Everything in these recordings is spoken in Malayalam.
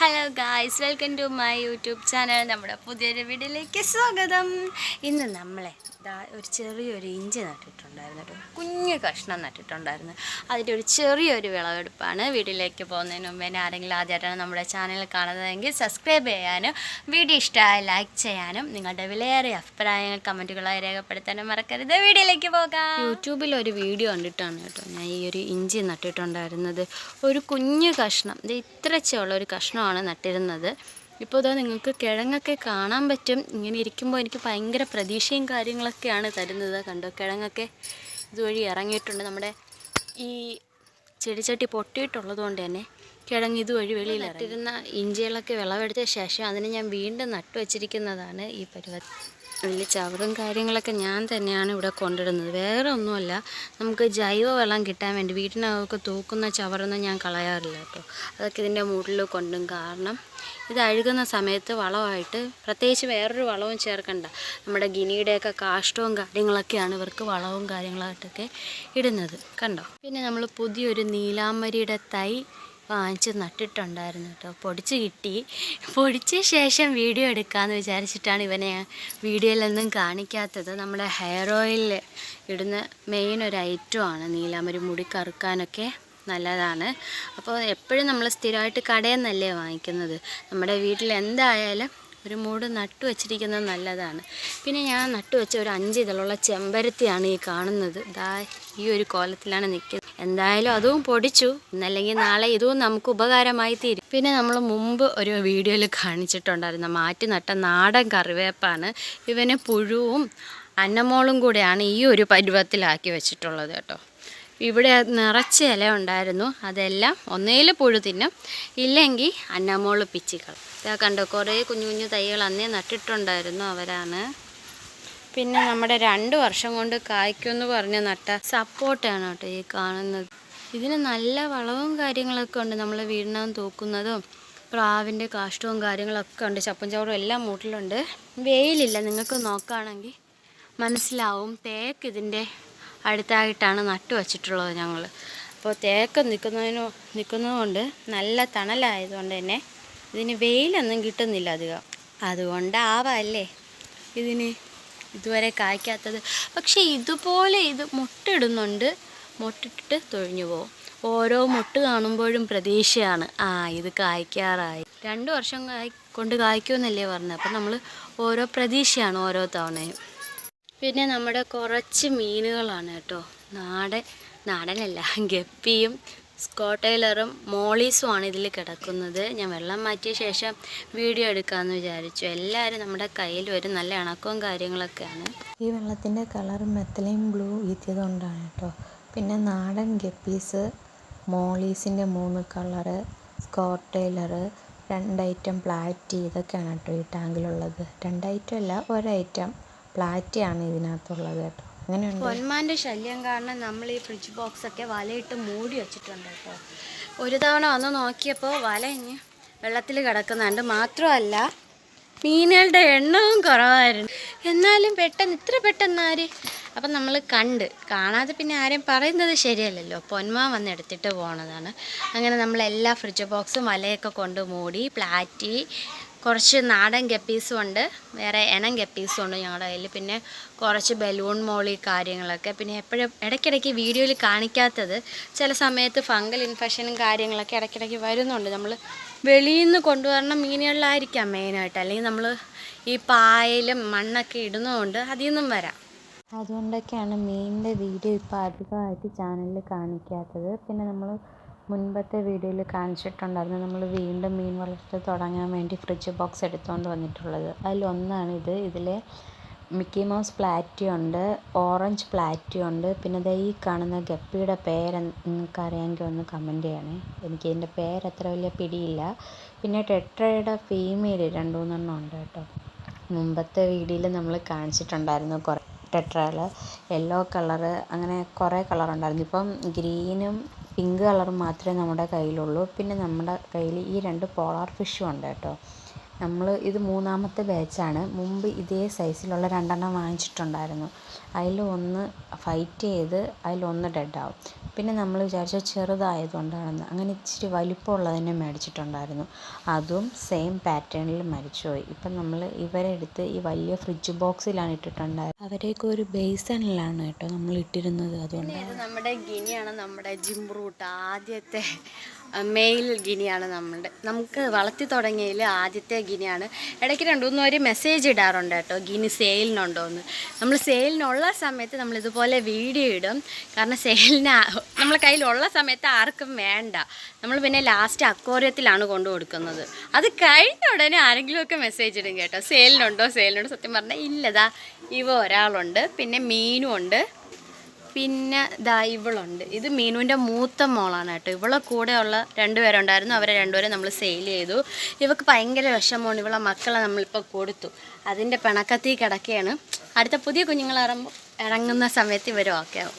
Hello guys welcome to my YouTube channel നമ്മുടെ പുതിയൊരു വീഡിയോയിലേക്ക് സ്വാഗതം. ഇന്ന് നമ്മളെ ഇതാ ഒരു ചെറിയൊരു ഇഞ്ചി നട്ടിട്ടുണ്ടായിരുന്നു കേട്ടോ. കുഞ്ഞു കഷ്ണം നട്ടിട്ടുണ്ടായിരുന്നു. അതിന്റെ ഒരു ചെറിയൊരു വിളവെടുപ്പാണ് വീട്ടിലേക്ക് പോകുന്നതിന് മുമ്പ്. തന്നെ ആരെങ്കിലും ആദ്യമായിട്ടാണ് നമ്മുടെ ചാനൽ കാണുന്നതെങ്കിൽ സബ്സ്ക്രൈബ് ചെയ്യാനും വീഡിയോ ഇഷ്ടമായി ലൈക്ക് ചെയ്യാനും നിങ്ങളുടെ വിലയേറിയ അഭിപ്രായങ്ങൾ കമന്റുകളായി രേഖപ്പെടുത്താനും മറക്കരുത്. വീഡിയോയിലേക്ക് പോകാം. യൂട്യൂബിൽ ഒരു വീഡിയോ കണ്ടിട്ടാണ് കേട്ടോ ഞാൻ ഈ ഒരു ഇഞ്ചി നട്ടിട്ടുണ്ടായിരുന്നത്. ഒരു കുഞ്ഞു കഷ്ണം. ഇത് ഇത്രച്ചുള്ള ഒരു കഷ്ണമാണ് നട്ടിരുന്നത്. ഇപ്പോൾ ഇതാ നിങ്ങൾക്ക് കിഴങ്ങൊക്കെ കാണാൻ പറ്റും. ഇങ്ങനെ ഇരിക്കുമ്പോൾ എനിക്ക് ഭയങ്കര പ്രതീക്ഷയും കാര്യങ്ങളൊക്കെയാണ് തരുന്നത്. കണ്ടോ? കിഴങ്ങൊക്കെ ഇതുവഴി ഇറങ്ങിയിട്ടുണ്ട്. നമ്മുടെ ഈ ചെടിച്ചട്ടി പൊട്ടിയിട്ടുള്ളത് കൊണ്ട് തന്നെ കിഴങ്ങ് ഇതുവഴി വെളിയിൽ നട്ടിരുന്ന ഇഞ്ചികളൊക്കെ വിളവെടുത്ത ശേഷം അതിന് ഞാൻ വീണ്ടും നട്ടു വച്ചിരിക്കുന്നതാണ് ഈ പരുവത്തിൽ. അതിൽ ചവറും കാര്യങ്ങളൊക്കെ ഞാൻ തന്നെയാണ് ഇവിടെ കൊണ്ടിടുന്നത്. വേറെ ഒന്നുമല്ല നമുക്ക് ജൈവ വെള്ളം കിട്ടാൻ വേണ്ടി വീട്ടിനകത്ത് തൂക്കുന്ന ചവറൊന്നും ഞാൻ കളയാറില്ല കേട്ടോ. അതൊക്കെ ഇതിന്റെ മുകളിൽ കൊണ്ടും കാരണം ഇത് അഴുകുന്ന സമയത്ത് വളമായിട്ട് പ്രത്യേകിച്ച് വേറൊരു വളവും ചേർക്കണ്ട. നമ്മുടെ ഗിനിയുടെയൊക്കെ കാഷ്ടവും കാര്യങ്ങളൊക്കെയാണ് ഇവർക്ക് വളവും കാര്യങ്ങളായിട്ടൊക്കെ ഇടുന്നത്. കണ്ടോ? പിന്നെ നമ്മൾ പുതിയൊരു നീലാമ്പരിയുടെ തൈ വാങ്ങിച്ച് നട്ടിട്ടുണ്ടായിരുന്നു കേട്ടോ. പൊടിച്ച് കിട്ടി. പൊടിച്ച ശേഷം വീഡിയോ എടുക്കാമെന്ന് വിചാരിച്ചിട്ടാണ് ഇവനെ വീഡിയോയിലൊന്നും കാണിക്കാത്തത്. നമ്മുടെ ഹെയർ ഓയിൽ ഇടുന്ന മെയിൻ ഒരു ഐറ്റമാണ് നീലാമരി മുടി കറുക്കാനൊക്കെ നല്ലതാണ്. അപ്പോൾ എപ്പോഴും നമ്മൾ സ്ഥിരമായിട്ട് കടയിൽ നിന്നല്ലേ വാങ്ങിക്കുന്നത്. നമ്മുടെ വീട്ടിൽ എന്തായാലും ഒരു മൂട് നട്ടു വച്ചിരിക്കുന്നത് നല്ലതാണ്. പിന്നെ ഞാൻ നട്ടു വെച്ച ഒരു അഞ്ച് ഇതളുള്ള ചെമ്പരത്തിയാണ് ഈ കാണുന്നത്. ദാ ഈ ഒരു കോലത്തിലാണ് നിൽക്കുന്നത് എന്തായാലും അതും പൊടിച്ചു. എന്നല്ലെങ്കിൽ നാളെ ഇതും നമുക്ക് ഉപകാരമായി തീരും. പിന്നെ നമ്മൾ മുമ്പ് ഒരു വീഡിയോയിൽ കാണിച്ചിട്ടുണ്ടായിരുന്ന. മാറ്റി നട്ട നാടൻ കറിവേപ്പാണ്. ഇവന് പുഴുവും അന്നമോളും കൂടെയാണ് ഈ ഒരു പരുവത്തിലാക്കി വെച്ചിട്ടുള്ളത് കേട്ടോ. ഇവിടെ നിറച്ച് ഇല ഉണ്ടായിരുന്നു. അതെല്ലാം ഒന്നേൽ പുഴു തിന്നും. ഇല്ലെങ്കിൽ അന്നമോൾ പിച്ചിക്കൾ ഇതാ കണ്ടോ കുറേ കുഞ്ഞു കുഞ്ഞു തൈകൾ അന്നേ നട്ടിട്ടുണ്ടായിരുന്നു അവരാണ്. പിന്നെ നമ്മുടെ രണ്ട് വർഷം കൊണ്ട് കായ്ക്കുമെന്ന് പറഞ്ഞ് നട്ട സപ്പോർട്ടാണ് കേട്ടോ ഈ കാണുന്നത്. ഇതിന് നല്ല വളവും കാര്യങ്ങളൊക്കെ ഉണ്ട് നമ്മൾ വീടിനകം തൂക്കുന്നതും പ്രാവിന്റെ കാഷ്ടവും കാര്യങ്ങളൊക്കെ ഉണ്ട് ചപ്പും ചവറും എല്ലാം മൂട്ടിലുണ്ട്. വെയിലില്ല നിങ്ങൾക്ക് നോക്കുകയാണെങ്കിൽ മനസ്സിലാവും. തേക്ക് ഇതിന്റെ അടുത്തായിട്ടാണ് നട്ടു വച്ചിട്ടുള്ളത് ഞങ്ങൾ. അപ്പോൾ തേക്ക് നിൽക്കുന്നതിന് നിൽക്കുന്നതുകൊണ്ട് നല്ല തണലായതുകൊണ്ട് തന്നെ ഇതിന് വെയിലൊന്നും കിട്ടുന്നില്ല അധികം. അതുകൊണ്ടാവല്ലേ ഇതിന് ഇതുവരെ കായ്ക്കാത്തത്. പക്ഷേ ഇതുപോലെ ഇത് മുട്ടിടുന്നുണ്ട്. മുട്ടിട്ടിട്ട് തൊഴിഞ്ഞു പോകും. ഓരോ മുട്ട് കാണുമ്പോഴും പ്രതീക്ഷയാണ്. ആ ഇത് കായ്ക്കാറായി. രണ്ട് വർഷം കായ് കൊണ്ട് കായ്ക്കുമെന്നല്ലേ പറഞ്ഞത്. അപ്പം നമ്മൾ ഓരോ പ്രതീക്ഷയാണ് ഓരോ തവണയും. പിന്നെ നമ്മുടെ കുറച്ച് മീനുകളാണ് കേട്ടോ. നാടൻ നാടനല്ല ഗപ്പിയും സ്കോട്ടൈലറും മോളീസുമാണ് ഇതിൽ കിടക്കുന്നത്. ഞാൻ വെള്ളം മാറ്റിയ ശേഷം വീഡിയോ എടുക്കാമെന്ന് വിചാരിച്ചു. എല്ലാവരും നമ്മുടെ കയ്യിൽ ഒരു നല്ല ഇണക്കവും കാര്യങ്ങളൊക്കെയാണ്. ഈ വെള്ളത്തിന്റെ കളർ മെത്തലയും ബ്ലൂ ഈറ്റിയതുകൊണ്ടാണ് കേട്ടോ. പിന്നെ നാടൻ ഗപ്പീസ് മോളീസിന്റെ മൂന്ന് കളറ് സ്കോട്ടൈലറ് രണ്ട് ഐറ്റം പ്ലാറ്റി ഇതൊക്കെയാണ് കേട്ടോ ഈ ടാങ്കിലുള്ളത്. രണ്ട് ഐറ്റം അല്ല ഒരൈറ്റം പ്ലാറ്റിയാണ് ഇതിനകത്തുള്ളത് കേട്ടോ. അങ്ങനെയുണ്ട്. പൊന്മാന്റെ ശല്യം കാരണം നമ്മൾ ഈ ഫ്രിഡ്ജ് ബോക്സ് ഒക്കെ വലയിട്ട് മൂടി വെച്ചിട്ടുണ്ട് കേട്ടോ. ഒരു തവണ വന്ന് നോക്കിയപ്പോൾ വല ഇനി വെള്ളത്തിൽ കിടക്കുന്നുണ്ട്. മാത്രമല്ല മീനുകളുടെ എണ്ണവും കുറവായിരുന്നു. എന്നാലും പെട്ടെന്ന് ഇത്ര പെട്ടെന്ന് ആര്? അപ്പം നമ്മൾ കണ്ട്. കാണാതെ പിന്നെ ആരും പറയുന്നത് ശരിയല്ലല്ലോ. പൊന്മ വന്ന് എടുത്തിട്ട് പോണതാണ്. അങ്ങനെ നമ്മൾ എല്ലാ ഫ്രിഡ്ജ് ബോക്സും വലയൊക്കെ കൊണ്ട് മൂടി പ്ലാറ്റി കുറച്ച് നാടൻ ഗപ്പീസും ഉണ്ട് വേറെ ഇനം ഗപ്പീസും ഉണ്ട് ഞങ്ങളുടെ കയ്യിൽ. പിന്നെ കുറച്ച് ബലൂൺ മോളി കാര്യങ്ങളൊക്കെ. പിന്നെ എപ്പോഴും ഇടയ്ക്കിടയ്ക്ക് വീഡിയോയിൽ കാണിക്കാത്തത് ചില സമയത്ത് ഫംഗൽ ഇൻഫെക്ഷനും കാര്യങ്ങളൊക്കെ ഇടയ്ക്കിടയ്ക്ക് വരുന്നുണ്ട്. നമ്മൾ വെളിയിൽ നിന്ന് കൊണ്ടുവരുന്ന മീനുകളിലായിരിക്കാം മെയിനായിട്ട്. അല്ലെങ്കിൽ നമ്മൾ ഈ പായലും മണ്ണൊക്കെ ഇടുന്നതുകൊണ്ട് അതിൽ നിന്നും വരാം. അതുകൊണ്ടൊക്കെയാണ് മീനിന്റെ വീഡിയോ ഇപ്പോൾ അധികമായിട്ട് ചാനലിൽ കാണിക്കാത്തത്. പിന്നെ നമ്മൾ മുൻപത്തെ വീഡിയോയിൽ കാണിച്ചിട്ടുണ്ടായിരുന്നു നമ്മൾ വീണ്ടും മീൻ വളർത്തൽ തുടങ്ങാൻ വേണ്ടി ഫ്രിഡ്ജ് ബോക്സ് എടുത്തുകൊണ്ട് വന്നിട്ടുള്ളത്. അതിലൊന്നാണിത് ഇത്. ഇതിൽ മിക്കി മൗസ് പ്ലാറ്റി ഉണ്ട് ഓറഞ്ച് പ്ലാറ്റി ഉണ്ട്. പിന്നെ ദാ ഈ കാണുന്ന ഗപ്പിയുടെ പേര് നിങ്ങൾക്ക് അറിയാമെങ്കിൽ ഒന്ന് കമന്റ് ചെയ്യണേ. എനിക്ക് ഇതിന്റെ പേര് അത്ര വലിയ പിടിയില്ല. പിന്നെ ടെട്രയുടെ ഫീമെയിൽ രണ്ട് മൂന്നെണ്ണം ഉണ്ട് കേട്ടോ. മുമ്പത്തെ വീഡിയോയിൽ നമ്മൾ കാണിച്ചിട്ടുണ്ടായിരുന്നു കുറേ ടെട്രകൾ യെല്ലോ കളറ് അങ്ങനെ കുറേ കളറുണ്ടായിരുന്നു ഇപ്പം ഗ്രീനും പിങ്ക് കളർ മാത്രമേ നമ്മുടെ കയ്യിലുള്ളൂ. പിന്നെ നമ്മുടെ കയ്യിൽ ഈ രണ്ട് പോളാർ ഫിഷും ഉണ്ട് കേട്ടോ. നമ്മൾ ഇത് മൂന്നാമത്തെ ബാച്ചാണ് മുമ്പ് ഇതേ സൈസിലുള്ള രണ്ടെണ്ണം വാങ്ങിച്ചിട്ടുണ്ടായിരുന്നു. അതിൽ ഒന്ന് ഫൈറ്റ് ചെയ്ത് അതിലൊന്ന് ഡെഡാവും പിന്നെ നമ്മൾ വിചാരിച്ചു ചെറുതായതുകൊണ്ടാണെന്ന്. അങ്ങനെ ഇച്ചിരി വലിപ്പമുള്ളതിനെ മേടിച്ചിട്ടുണ്ടായിരുന്നു. അതും സെയിം പാറ്റേണിൽ മരിച്ചുപോയി. ഇപ്പം നമ്മൾ ഇവരെ എടുത്ത് ഈ വലിയ ഫ്രിഡ്ജ് ബോക്സിലാണ് ഇട്ടിട്ടുണ്ടായത്. അവരെയൊക്കെ ഒരു ബേസണിലാണ് കേട്ടോ നമ്മൾ ഇട്ടിരുന്നത്. അതുകൊണ്ട് ഇത് നമ്മുടെ ഗിനിയാണ് നമ്മുടെ ജിംറൂട്ട് ആദ്യത്തെ മെയിൽ ഗിനിയാണ് നമ്മുടെ നമുക്ക് വളർത്തി തുടങ്ങിയതിൽ ആദ്യത്തെ ഗിനിയാണ്. ഇടയ്ക്ക് രണ്ടു മൂന്ന് പേര് മെസ്സേജ് ഇടാറുണ്ട് കേട്ടോ. ഗിനി സെയിലിനുണ്ടോ എന്ന് നമ്മൾ സെയിലിനുള്ള സമയത്ത് നമ്മൾ ഇതുപോലെ വീഡിയോ ഇടും. കാരണം സെയിലിന് നമ്മളെ കയ്യിലുള്ള സമയത്ത് ആർക്കും വേണ്ട. നമ്മൾ പിന്നെ ലാസ്റ്റ് അക്വോറിയത്തിലാണ് കൊണ്ടു കൊടുക്കുന്നത്. അത് കഴിഞ്ഞ ഉടനെ ആരെങ്കിലുമൊക്കെ മെസ്സേജ് ഇടും കേട്ടോ. സെയിലിനുണ്ടോ സെയിലിനുണ്ടോ? സത്യം പറഞ്ഞാൽ ഇല്ലതാ ഇവ ഒരാളുണ്ട്. പിന്നെ മീനും ഉണ്ട് പിന്നെ ദാ ഇവളുണ്ട്. ഇത് മീനുവിന്റെ മൂത്ത മോളാണ് കേട്ടോ. ഇവളെ കൂടെയുള്ള രണ്ടുപേരുണ്ടായിരുന്നു. അവരെ രണ്ടുപേരും നമ്മൾ സെയിൽ ചെയ്തു. ഇവക്ക് ഭയങ്കര വിഷമമാണ്. ഇവളെ മക്കളെ നമ്മളിപ്പോൾ കൊടുത്തു. അതിന്റെ പിണക്കത്തിൽ കിടക്കുകയാണ് അടുത്ത പുതിയ കുഞ്ഞുങ്ങൾ ഇറങ്ങുമ്പോൾ ഇറങ്ങുന്ന സമയത്ത് ഇവരും ഓക്കെ ആവും.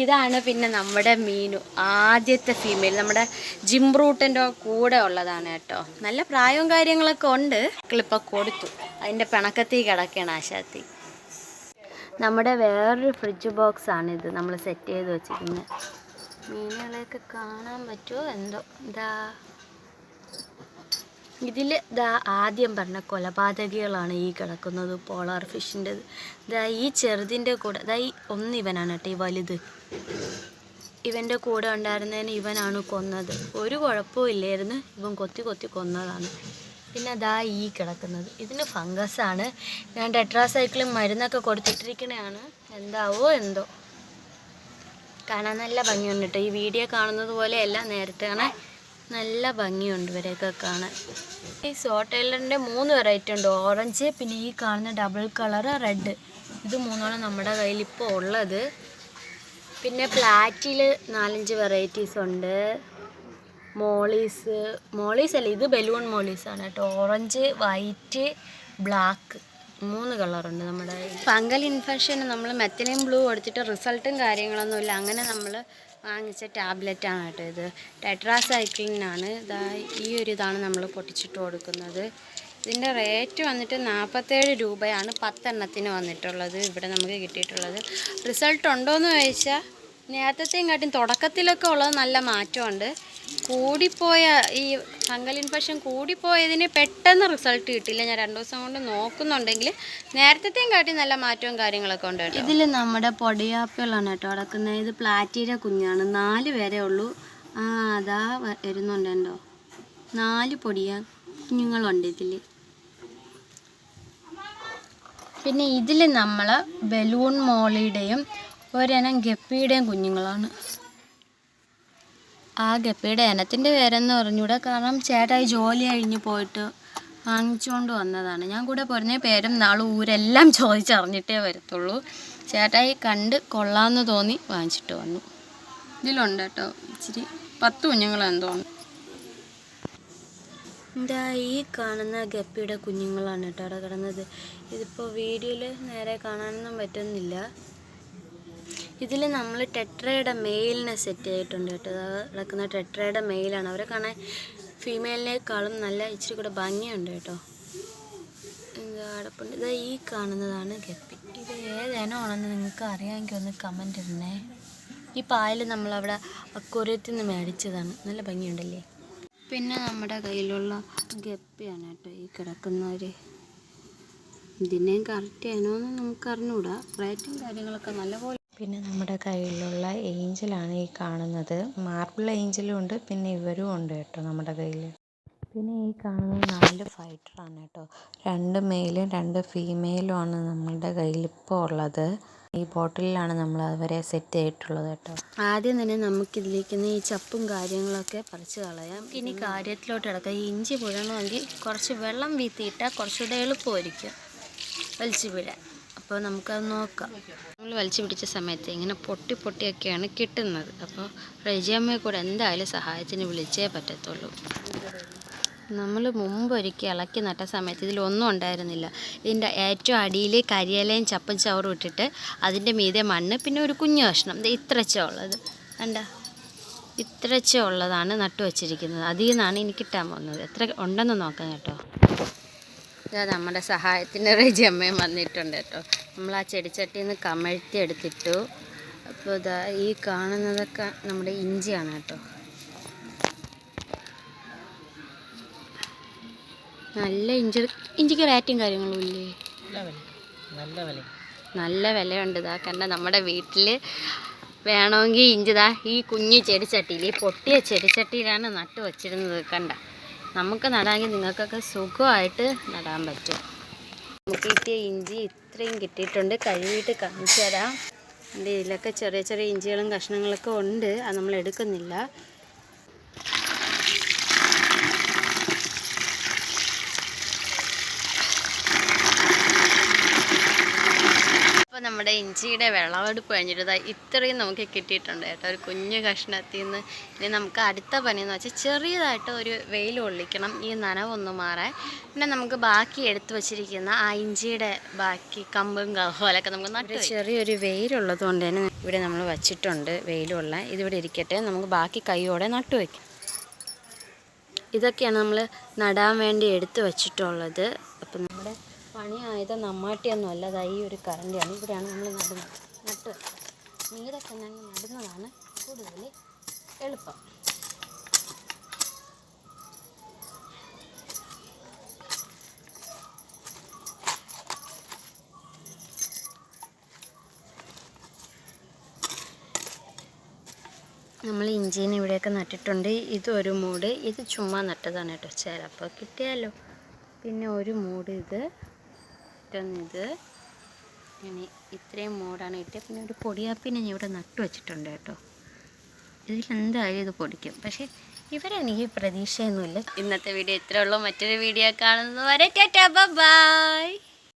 ഇതാണ് പിന്നെ നമ്മുടെ മീനു. ആദ്യത്തെ ഫീമെയിൽ നമ്മുടെ ജിംറൂട്ടിന്റെ കൂടെ ഉള്ളതാണ് കേട്ടോ. നല്ല പ്രായവും കാര്യങ്ങളൊക്കെ ഉണ്ട്. മക്കളിപ്പോൾ കൊടുത്തു. അതിന്റെ പിണക്കത്തിൽ കിടക്കുകയാണ് ആശാത്തി. നമ്മുടെ വേറൊരു ഫ്രിഡ്ജ് ബോക്സ് ആണിത് നമ്മൾ സെറ്റ് ചെയ്ത് വെച്ചിരിക്കുന്നത് മീനുകളെയൊക്കെ കാണാൻ പറ്റുമോ എന്തോ ഇതാ. ഇതിൽ ഇതാ ആദ്യം പറഞ്ഞ കൊലപാതകികളാണ് ഈ കിടക്കുന്നത് പോളാർ ഫിഷിന്റെ ഇതാ ഈ ചെറുതിന്റെ കൂടെ ഇതാ ഈ ഒന്ന് ഇവനാണ് കേട്ടോ ഈ വലുത്. ഇവന്റെ കൂടെ ഉണ്ടായിരുന്നതിന് ഇവനാണ് കൊന്നത്. ഒരു കുഴപ്പവും ഇല്ലായിരുന്നു. ഇവൻ കൊത്തി കൊത്തി കൊന്നതാണ്. പിന്നെ അതാ ഈ കിടക്കുന്നത്. ഇതിന് ആണ്. ഞാൻ ടെട്രാസൈക്കിളും മരുന്നൊക്കെ കൊടുത്തിട്ടിരിക്കണതാണ് എന്താവോ എന്തോ. കാണാൻ നല്ല ഭംഗിയുണ്ട് കേട്ടോ ഈ വീഡിയോ കാണുന്നത് പോലെയല്ല നേരത്തെ കാണാൻ നല്ല ഭംഗിയുണ്ട് ഇവരെയൊക്കെ കാണാൻ. ഈ സോട്ടൈലറിന്റെ മൂന്ന് വെറൈറ്റി ഉണ്ട്. ഓറഞ്ച് പിന്നെ ഈ കാണുന്ന ഡബിൾ കളർ റെഡ് ഇത് മൂന്നോളം നമ്മുടെ കയ്യിൽ ഇപ്പോൾ ഉള്ളത്. പിന്നെ പ്ലാറ്റിൽ നാലഞ്ച് വെറൈറ്റീസ് ഉണ്ട്. മോളീസ് മോളീസ് അല്ല ഇത് ബലൂൺ മോളീസ് ആണ് കേട്ടോ. ഓറഞ്ച് വൈറ്റ് ബ്ലാക്ക് മൂന്ന് കളറുണ്ട് നമ്മുടെ ഫംഗൽ ഇൻഫെക്ഷന് നമ്മൾ മെത്തലിൻ ബ്ലൂ കൊടുത്തിട്ട് റിസൾട്ടും കാര്യങ്ങളൊന്നുമില്ല. അങ്ങനെ നമ്മൾ വാങ്ങിച്ച ടാബ്ലറ്റാണ് കേട്ടോ ഇത്. ടെട്രാസൈക്ലിനാണ്. ഇതാ ഈ ഒരു ഇതാണ് നമ്മൾ പൊട്ടിച്ചിട്ട് കൊടുക്കുന്നത്. ഇതിന്റെ റേറ്റ് വന്നിട്ട് നാൽപ്പത്തേഴ് രൂപയാണ് പത്തെണ്ണത്തിന് വന്നിട്ടുള്ളത്. ഇവിടെ നമുക്ക് കിട്ടിയിട്ടുള്ളത്. റിസൾട്ട് ഉണ്ടോയെന്ന് ചോദിച്ചാൽ നേരത്തെയും കാട്ടിയും തുടക്കത്തിലൊക്കെ ഉള്ളത് നല്ല മാറ്റമുണ്ട്. കൂടിപ്പോയ ഈ ഫംഗൽ ഇൻഫെക്ഷൻ കൂടിപ്പോയതിന് പെട്ടെന്ന് റിസൾട്ട് കിട്ടില്ല ഞാൻ രണ്ട് ദിവസം കൊണ്ട് നോക്കുന്നുണ്ടെങ്കിൽ നേരത്തെയും കാട്ടി നല്ല മാറ്റവും കാര്യങ്ങളൊക്കെ ഉണ്ട് ഇതിൽ നമ്മുടെ പൊടിയാപ്പുകളാണ് കേട്ടോ കിടക്കുന്നത് ഇത് പ്ലാറ്റീര കുഞ്ഞാണ്. നാല് പേരെ ഉള്ളൂ. ആ അതാ വരുന്നുണ്ടോ നാല് പൊടിയാ കുഞ്ഞുങ്ങളുണ്ട് ഇതിൽ പിന്നെ ഇതിൽ നമ്മൾ ബലൂൺ മോളിയുടെയും ഒരെണ്ണം ഗപ്പിയുടെയും കുഞ്ഞുങ്ങളാണ്. ആ ഗപ്പിയുടെ ഇനത്തിന്റെ പേരെന്ന് പറഞ്ഞൂടെ. കാരണം ചേട്ടായി ജോലി കഴിഞ്ഞ് പോയിട്ട് വാങ്ങിച്ചുകൊണ്ട് വന്നതാണ്. ഞാൻ കൂടെ പറഞ്ഞ പേരും നാളും ഊരെല്ലാം ചോദിച്ചറിഞ്ഞിട്ടേ വരത്തുള്ളൂ. ചേട്ടായി കണ്ട് കൊള്ളാമെന്ന് തോന്നി വാങ്ങിച്ചിട്ട് വന്നു. ഇതിലുണ്ട് കേട്ടോ. ഇച്ചിരി പത്ത് കുഞ്ഞുങ്ങളെന്ന് തോന്നുന്നു. ഇതാ ഈ കാണുന്ന ഗപ്പിയുടെ കുഞ്ഞുങ്ങളാണ് കേട്ടോ അവിടെ കിടന്നത്. ഇതിപ്പോൾ വീഡിയോയിൽ നേരെ കാണാനൊന്നും പറ്റുന്നില്ല. ഇതിൽ നമ്മൾ ടെട്രയുടെ മെയിലിനെ സെറ്റ് ചെയ്തിട്ടുണ്ട് കേട്ടോ. നടക്കുന്ന ടെട്രയുടെ മെയിലാണ്. അവരെ കാണാൻ ഫീമെയിലിനേക്കാളും നല്ല ഇച്ചിരി കൂടെ ഭംഗിയുണ്ട് കേട്ടോ. എന്താ അടപ്പുണ്ട് ഇത് ഈ കാണുന്നതാണ് ഗപ്പി. ഇത് ഏതേനാണെന്ന് നിങ്ങൾക്ക് അറിയാമെങ്കിൽ ഒന്ന് കമന്റ് ഇടണേ. ഈ പായൽ നമ്മളവിടെ അക്വറിയത്തിൽ നിന്ന് മേടിച്ചതാണ്. നല്ല ഭംഗിയുണ്ടല്ലേ? പിന്നെ നമ്മുടെ കയ്യിലുള്ള ഗപ്പിയാണ് കേട്ടോ ഈ കിടക്കുന്നവർ ഇതിനെയും കറക്റ്റ് ചെയ്യണമെന്ന് നമുക്ക് അറിഞ്ഞുകൂടാ റേറ്റും കാര്യങ്ങളൊക്കെ നല്ലപോലെ പിന്നെ നമ്മുടെ കയ്യിലുള്ള ഏഞ്ചലാണ് ഈ കാണുന്നത്. മാർബിൾ ഏഞ്ചലും ഉണ്ട് പിന്നെ ഇവരും ഉണ്ട് കേട്ടോ നമ്മുടെ കയ്യിൽ പിന്നെ ഈ കാണുന്ന നാല് ഫൈറ്ററാണ് കേട്ടോ. രണ്ട് മെയിലും രണ്ട് ഫീമെയിലും ആണ് നമ്മളുടെ കയ്യിൽ ഇപ്പോൾ ഉള്ളത്. ഈ ബോട്ടിലാണ് നമ്മൾ അവരെ സെറ്റ് ചെയ്തിട്ടുള്ളത് കേട്ടോ. ആദ്യം തന്നെ നമുക്കിതിലേക്ക് ഈ ചപ്പും കാര്യങ്ങളൊക്കെ പറിച്ച് കളയാം. ഇനി കാര്യത്തിലോട്ട് കിടക്കാം. ഈ ഇഞ്ചി പുഴണമെങ്കിൽ കുറച്ച് വെള്ളം വീത്തിയിട്ടാൽ കുറച്ചുകൂടെ എളുപ്പമായിരിക്കും. വലിച്ചു വിടാൻ അപ്പോൾ നമുക്കത് നോക്കാം. നമ്മൾ വലിച്ചു പിടിച്ച സമയത്ത് ഇങ്ങനെ പൊട്ടി പൊട്ടിയൊക്കെയാണ് കിട്ടുന്നത്. അപ്പോൾ റജിയമ്മയെ കൂടെ എന്തായാലും സഹായത്തിന് വിളിച്ചേ പറ്റത്തുള്ളൂ. നമ്മൾ മുമ്പ് ഒരുക്കി ഇളക്കി നട്ട സമയത്ത് ഇതിലൊന്നും ഉണ്ടായിരുന്നില്ല. ഇതിന്റെ ഏറ്റവും അടിയിൽ കരിയിലയും ചപ്പും ചവറും ഇട്ടിട്ട് അതിന്റെ മീതെ മണ്ണ് പിന്നെ ഒരു കുഞ്ഞു കഷ്ണം. ഇത് ഇത്രച്ച ഉള്ളത്. കണ്ട? ഇത്രച്ച ഉള്ളതാണ് നട്ടു വച്ചിരിക്കുന്നത്. അതിൽ നിന്നാണ് എനിക്ക് കിട്ടാൻ പോകുന്നത്. എത്ര ഉണ്ടെന്ന് നോക്കാം കേട്ടോ. ഇതാ നമ്മുടെ സഹായത്തിന് റെജി അമ്മയും വന്നിട്ടുണ്ട് കേട്ടോ. നമ്മൾ ആ ചെടിച്ചട്ടിയിൽ നിന്ന് കമഴ്ത്തി എടുത്തിട്ടു. അപ്പോൾ ഇതാ ഈ കാണുന്നതൊക്കെ നമ്മുടെ ഇഞ്ചിയാണ് കേട്ടോ. നല്ല ഇഞ്ചി ഇഞ്ചിക്ക് റേറ്റും കാര്യങ്ങളും ഇല്ലേ? നല്ല വില നല്ല വിലയുണ്ട് ഇതാ കാരണം നമ്മുടെ വീട്ടിൽ വേണമെങ്കിൽ ഇഞ്ചിതാ ഈ കുഞ്ഞു ചെടിച്ചട്ടിയിൽ ഈ പൊട്ടിയ ചെടിച്ചട്ടിയിലാണ് നട്ടു വച്ചിരുന്നത് കണ്ട. നമുക്ക് നടാമെങ്കിൽ നിങ്ങൾക്കൊക്കെ സുഖമായിട്ട് നടാൻ പറ്റും. കിട്ടിയ ഇഞ്ചി ഇത്രയും കിട്ടിയിട്ടുണ്ട്. കഴുകിയിട്ട് കാണിച്ചു തരാം. എന്റെ ഇതിലൊക്കെ ചെറിയ ചെറിയ ഇഞ്ചികളും കഷ്ണങ്ങളൊക്കെ ഉണ്ട്. അത് നമ്മൾ എടുക്കുന്നില്ല അപ്പോൾ നമ്മുടെ ഇഞ്ചിയുടെ വിളവെടുപ്പ് കഴിഞ്ഞിട്ട് ഇത്രയും നമുക്ക് കിട്ടിയിട്ടുണ്ട് കേട്ടോ. ഒരു കുഞ്ഞു കഷ്ണത്തിൽ നിന്ന് ഇനി നമുക്ക് അടുത്ത പണി എന്ന് വെച്ചാൽ ചെറിയതായിട്ട് ഒരു വെയിൽ കൊള്ളിക്കണം ഈ നനവൊന്ന് മാറാൻ. പിന്നെ നമുക്ക് ബാക്കി എടുത്തു വച്ചിരിക്കുന്ന ആ ഇഞ്ചിയുടെ ബാക്കി കമ്പും കഹോലൊക്കെ നമുക്ക് നട്ട് ചെറിയൊരു വെയിലുള്ളത് കൊണ്ട് തന്നെ ഇവിടെ നമ്മൾ വച്ചിട്ടുണ്ട് വെയിലുള്ള. ഇതിവിടെ ഇരിക്കട്ടെ നമുക്ക് ബാക്കി കൈയോടെ നട്ടു വയ്ക്കാം ഇതൊക്കെയാണ് നമ്മൾ നടാൻ വേണ്ടി എടുത്തു വച്ചിട്ടുള്ളത്. അപ്പം നമ്മുടെ പണിയായത് നമ്മാട്ടിയൊന്നും അല്ല ദാ ഈ ഒരു കറണ്ടിയാണ്. ഇവിടെയാണ് നമ്മൾ നടുന്നത്. നട്ട് നീരൊക്കെ ഞങ്ങൾ നടുന്നതാണ്. കൂടുതൽ എളുപ്പം. നമ്മൾ ഇഞ്ചിന് ഇവിടെയൊക്കെ നട്ടിട്ടുണ്ട്. ഇത് ഒരു മൂട്. ഇത് ചുമ്മാ നട്ടതാണ് കേട്ടോ. ചിലപ്പോൾ കിട്ടിയാലോ? പിന്നെ ഒരു മൂട് ഇത്. മറ്റൊന്നിത് ഇനി ഇത്രയും മോഡാണ് കിട്ടിയത്. പിന്നെ ഒരു പൊടിയാപ്പിനെ ഞാൻ ഇവിടെ നട്ടു വെച്ചിട്ടുണ്ട് കേട്ടോ. ഇതിലെന്തായാലും ഇത് പൊടിക്കും. പക്ഷേ ഇവരെനിക്ക് പ്രതീക്ഷയൊന്നുമില്ല. ഇന്നത്തെ വീഡിയോ ഇത്രയുള്ളൂ മറ്റൊരു വീഡിയോ കാണുന്നത് വരെ ടാറ്റാ ബൈ.